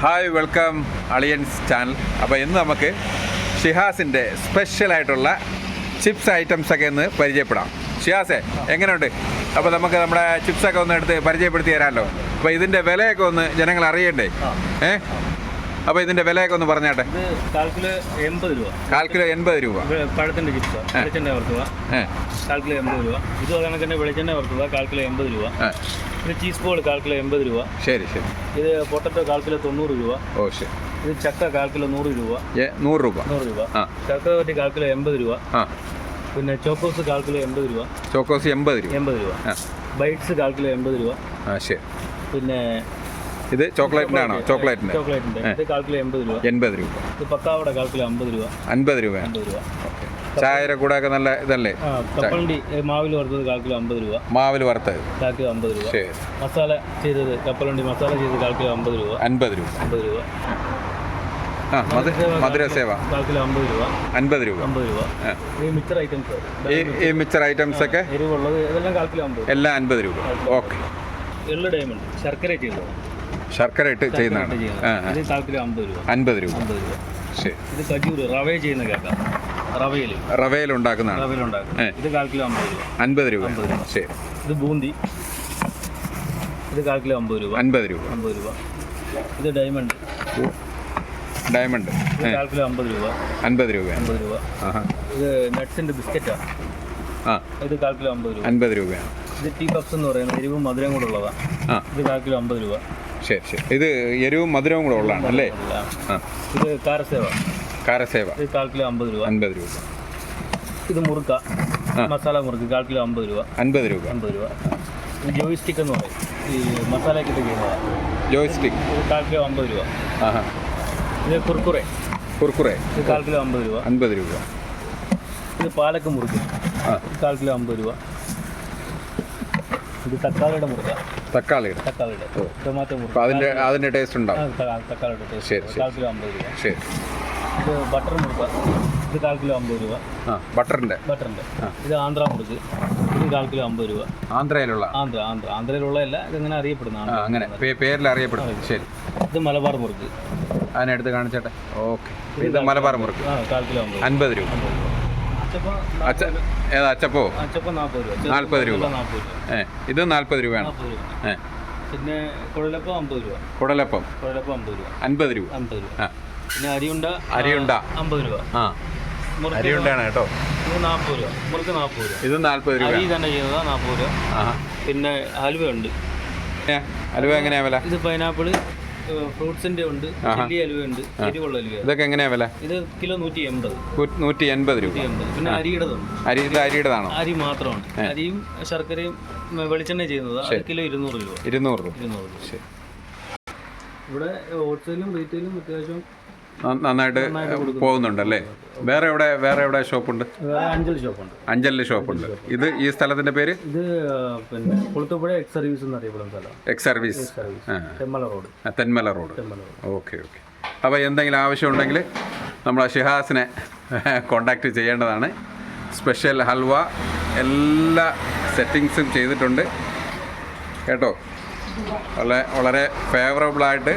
Hi welcome Aliyans channel. അപ്പോൾ ഇന്ന് നമുക്ക് ഷിഹാസിന്റെ സ്പെഷ്യലായിട്ടുള്ള ചിപ്സ് ഐറ്റംസ് ഒക്കെ ഒന്ന് പരിചയപ്പെടാം. ഷിഹാസെ എങ്ങനെയുണ്ട്? അപ്പോൾ നമുക്ക് നമ്മുടെ ചിപ്സൊക്കെ ഒന്ന് എടുത്ത് പരിചയപ്പെടുത്തി തരാമല്ലോ. അപ്പോൾ ഇതിന്റെ വിലയൊക്കെ ഒന്ന് ജനങ്ങൾ അറിയണ്ടേ? ഏ? അപ്പോൾ ഇതിന്റെ വിലയൊക്കെ ഒന്ന് പറഞ്ഞാട്ടെ ഇത് കാൽ കിലോ എൺപത് രൂപ കാൽ കിലോ എൺപത് രൂപ ഇത് പഴത്തിന്റെ ചിപ്സ് വെളിച്ചെണ്ണ ഏ കാൽ കിലോ എൺപത് രൂപ ഇത് കണക്ക് തന്നെ വെളിച്ചെണ്ണ രൂപ കാൽ കിലോ എൺപത് രൂപ ഇത് ചീസ് ബോൾ കാൽ കിലോ എൺപത് രൂപ ശരി ശരി ഇത് പൊട്ടറ്റോ കാൽ കിലോ തൊണ്ണൂറ് രൂപ ഓ ശരി ഇത് ചക്ക കാൽ കിലോ നൂറ് രൂപ നൂറ് രൂപ നൂറ് രൂപ ആ ചക്ക പറ്റി കാൽ കിലോ എൺപത് രൂപ പിന്നെ ചോക്കോസ് കാൽ കിലോ എൺപത് രൂപ ചോക്കോസ് എൺപത് രൂപ എൺപത് രൂപ ബൈറ്റ്സ് കാൽ കിലോ എൺപത് രൂപ ശരി പിന്നെ ഇത് ചോക്ലേറ്റിന്റെ ആണോ ചോക്ലേറ്റിന്റെ. ചോക്ലേറ്റിന്റെ. എൺപത് രൂപ. രൂപ. പക്കാവട അമ്പത് രൂപ. അൻപത് രൂപയാണ് അമ്പത് രൂപ. ചായയുടെ കൂടെ ഒക്കെ നല്ല ഇതല്ലേ? കപ്പലണ്ടി മാവിൽ വറുത്തത് കാൽ കിലോ അമ്പത് രൂപ. മാവിൽ വറുത്തത്. കാൽ കിലോ അമ്പത് രൂപ. മസാല ചെയ്തത് കപ്പലണ്ടി മസാല ചെയ്തത് കാൽ കിലോ അമ്പത് രൂപ. അൻപത് രൂപ. അമ്പത് രൂപ. ആ മധുര സേവ. അമ്പത് രൂപ. അൻപത് രൂപ. അമ്പത് രൂപ. ഈ മിച്ചർ ഐറ്റംസ്. ഈ ഐറ്റംസ് ഒക്കെ എരിവുള്ളത് ഇതെല്ലാം കാൽ കിലോ അമ്പത് എല്ലാം അൻപത് രൂപ. ഓക്കെ. എള്ള് ഡയമണ്ട്. ശർക്കര ചെയ്തത് ശർക്കര ഇട്ട് ചെയ്യുന്നതാണ് അൻപത് രൂപ ശരി ഇത് കജൂർ റവ ചെയ്യുന്ന കേക്കാം റവയിൽ റവയിൽ ഉണ്ടാക്കുന്നതാണ് ഇത് കാൽ കിലോ അമ്പത് രൂപ അൻപത് രൂപ ശരി ഇത് ബൂന്തി ഇത് കാൽ കിലോ അമ്പത് രൂപ അൻപത് രൂപ അമ്പത് രൂപ ഇത് ഡയമണ്ട് ഡയമണ്ട് കാൽ കിലോ അമ്പത് രൂപ അൻപത് രൂപ അമ്പത് രൂപ ഇത് നട്ട്സിന്റെ ബിസ്ക്കറ്റാണ് ആ ഇത് കാൽ കിലോ അമ്പത് രൂപ അൻപത് രൂപയാണ് ഇത് ടീ പഫ്സ് എന്ന് പറയുന്നത് എരിവും മധുരം കൂടെ ഉള്ളതാണ് ഇത് കാൽ കിലോ അമ്പത് രൂപ ശരി ശരി. ഇത് എരിവും മധുരവും കൂടെ ഉള്ളതാണ് അല്ലേ? ഇത് കാരസേവ. കാരസേവ. ഇത് കാൽ കിലോ അമ്പത് രൂപ. അൻപത് രൂപ. ഇത് മുറുക്ക. മസാല മുറുക്ക് കാൽ കിലോ അമ്പത് രൂപ. അൻപത് രൂപ. അമ്പത് രൂപ. ജോയിസ്റ്റിക് ജോയ് സ്റ്റിക്ക് എന്ന് പറയും. ഈ മസാല ഇട്ട് ജോയ്സ്റ്റിക് കാൽ കിലോ അമ്പത് രൂപ. ആഹാ. ഇത് കുർക്കുറെ. കുർക്കുറെ. ഇത് കാൽ കിലോ അമ്പത് രൂപ. അൻപത് രൂപ. ഇത് പാലക്ക് മുറുക്ക്. കാൽ കിലോ അമ്പത് രൂപ. ഇത് തക്കാളിയുടെ മുറുക തക്കാളിയുടെ. തക്കാളിയുടെ. ടൊമാറ്റോ മുറുക്ക്. അതിന്റെ അതിന്റെ ടേസ്റ്റ് ഉണ്ടാവും. തക്കാളിയുടെ ടേസ്റ്റ് കാൽ കിലോ അമ്പത് രൂപ. ശരി. ഇത് ബട്ടർ മുറുക ഇത് കാൽ കിലോ അമ്പത് രൂപ. ബട്ടറിന്റെ ബട്ടറിന്റെ. ഇത് ആന്ധ്ര മുറുക്ക്. ഇത് കാൽ കിലോ അമ്പത് രൂപ. ആന്ധ്രയിലുള്ള. ആന്ധ്ര ആന്ധ്ര. ആന്ധ്രയിലുള്ളതല്ല ഇതിങ്ങനെ അറിയപ്പെടുന്ന ആ അങ്ങനെ. പേരിൽ അറിയപ്പെടുന്നത് ശരി. ഇത് മലബാർ മുറുക്ക്. അതിനെടുത്ത് കാണിച്ചേട്ടെ. ഓക്കെ. ഇത് മലബാർ മുറുക്ക്. കാൽ കിലോ അമ്പത് അൻപത് രൂപ. അച്ച ഏതാ അച്ചപ്പോ? നാൽപ്പത് രൂപ. ഏ ഇത് നാൽപ്പത് രൂപയാണ്. ഏ. പിന്നെ കുഴലപ്പം അമ്പത് രൂപ. കുടലപ്പം. കുഴലപ്പം അമ്പത് രൂപ. അൻപത് രൂപ. അമ്പത് രൂപ. പിന്നെ അരിയുണ്ട അരിയുണ്ട. അമ്പത് രൂപ. ആ. അരിയുണ്ടാണ് കേട്ടോ. ഇത് നാൽപ്പത് രൂപ. മുറുക്ക് നാൽപ്പത് രൂപ. ഇത് നാൽപ്പത് രൂപ അരി തന്നെ ചെയ്യുന്നതാ നാൽപ്പത് രൂപ. പിന്നെ ഹലുവ ഉണ്ട്. ഹലുവ എങ്ങനെയാ വില? ഇത് പൈനാപ്പിൾ ഫ്രൂട്ട്സിന്റെ ഉണ്ട്. ചില്ലി ഉണ്ട് എരിവുള്ള ഹലുവ ഇതൊക്കെ എങ്ങനെയാ വില? ഇത് കിലോ നൂറ്റി എൺപത്. നൂറ്റി എൺപത് രൂപ. പിന്നെ അരിയുടേതുണ്ട്. അരി ഇത് അരിയുടേതാണോ? അരി മാത്രമാണ്. അരിയും ശർക്കരയും വെളിച്ചെണ്ണ ചെയ്യുന്നത് കിലോ ഇരുന്നൂറ് രൂപ. ഇരുന്നൂറ് രൂപ. ഇരുന്നൂറ് രൂപ. ഇവിടെ ഹോൾസെയിലും റീറ്റെയിലും അത്യാവശ്യം നന്നായിട്ട് പോകുന്നുണ്ടല്ലേ? വേറെ എവിടെ വേറെ എവിടെ ഷോപ്പുണ്ട്? അഞ്ചൽ ഷോപ്പുണ്ട്. അഞ്ചലിൽ ഷോപ്പുണ്ട്. ഇത് ഈ സ്ഥലത്തിന്റെ പേര്? ഇത് പിന്നെ കുളത്തുപുഴ എക്സ് സർവീസ് എന്ന് അറിയപ്പെടുന്ന സ്ഥലം ex service Thenmala road. Thenmala road. Okay okay. അപ്പോൾ എന്തെങ്കിലും ആവശ്യമുണ്ടെങ്കിൽ നമ്മൾ ഷിഹാസിനെ കോണ്ടാക്ട് ചെയ്യേണ്ടതാണ്. സ്പെഷ്യൽ ഹൽവ എല്ലാ സെറ്റിങ്സും ചെയ്തിട്ടുണ്ട്. കേട്ടോ? വളരെ വളരെ ഫേവറബിളായിട്ട്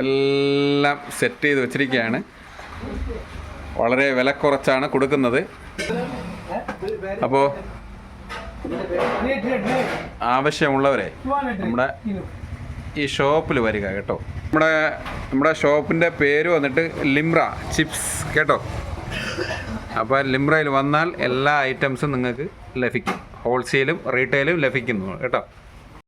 എല്ലാം സെറ്റ് ചെയ്ത് വെച്ചിരിക്കുകയാണ്. വളരെ വില കുറച്ചാണ് കൊടുക്കുന്നത്. അപ്പോൾ ആവശ്യമുള്ളവരെ നമ്മുടെ ഈ ഷോപ്പിൽ വരിക കേട്ടോ. നമ്മുടെ നമ്മുടെ ഷോപ്പിന്റെ പേര് വന്നിട്ട് ലിംറ ചിപ്സ് കേട്ടോ. അപ്പോൾ ലിംറയിൽ വന്നാൽ എല്ലാ ഐറ്റംസും നിങ്ങൾക്ക് ലഭിക്കും. ഹോൾസെയിലും റീറ്റെയിലും ലഭിക്കുന്നു കേട്ടോ.